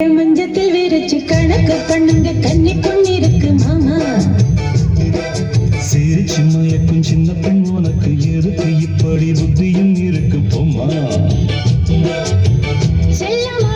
மஞ்சத்தில் விரிச்சு கணக்கு பண்ணுங்க கன்னி பொண்ணு இருக்கு மாமா. சிரிச்சு மயக்கும் சின்ன பெண் உனக்கு இருக்கு இப்படி புத்தியும் இருக்கு பொம்மா? செல்லமா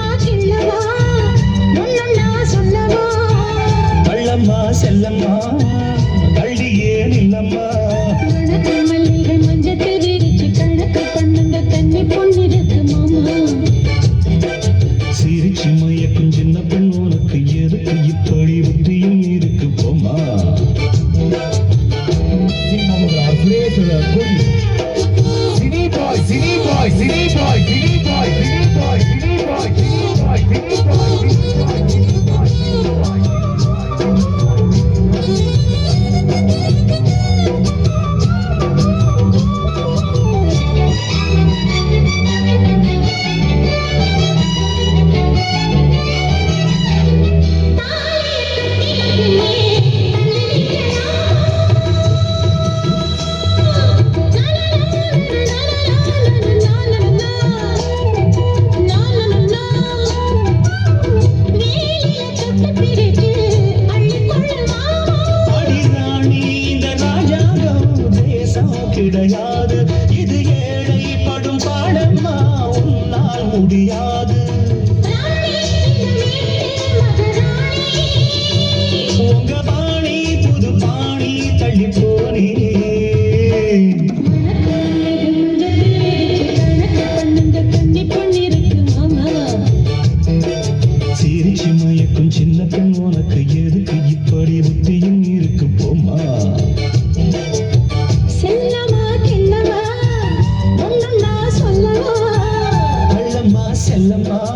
முடியாது. உங்க பாணி புது பாணி தள்ளி போனே சிரிச்சு மயக்கும் சின்ன கண் உனக்கு எதுக்கு இப்படி புத்தியும் இருக்கு போமா chalma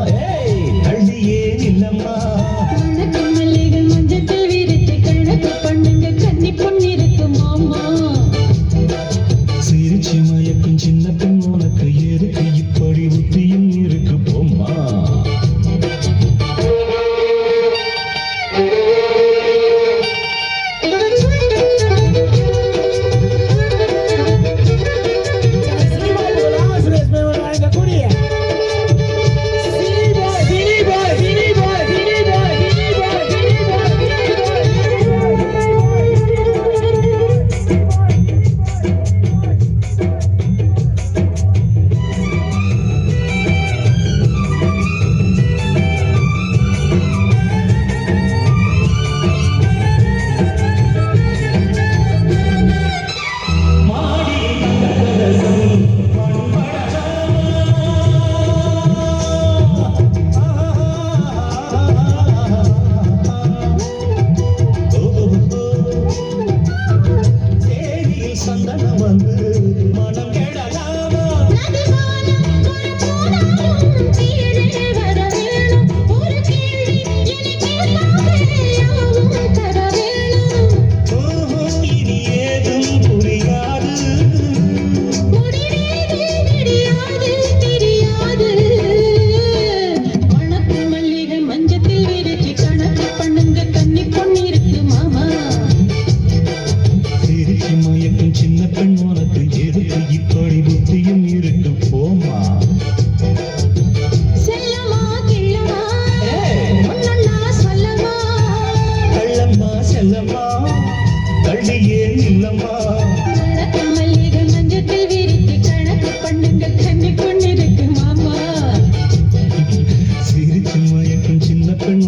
மனம் வந்து கருத்தும் உனக்கும் எதுக்கு இப்படி புத்தியும் இருக்கு போமா? கள்ளம்மா செல்லம்மா. கல்வி ஏன் இல்லம்மா சிரிச்சு மயக்கும் சின்ன பெண்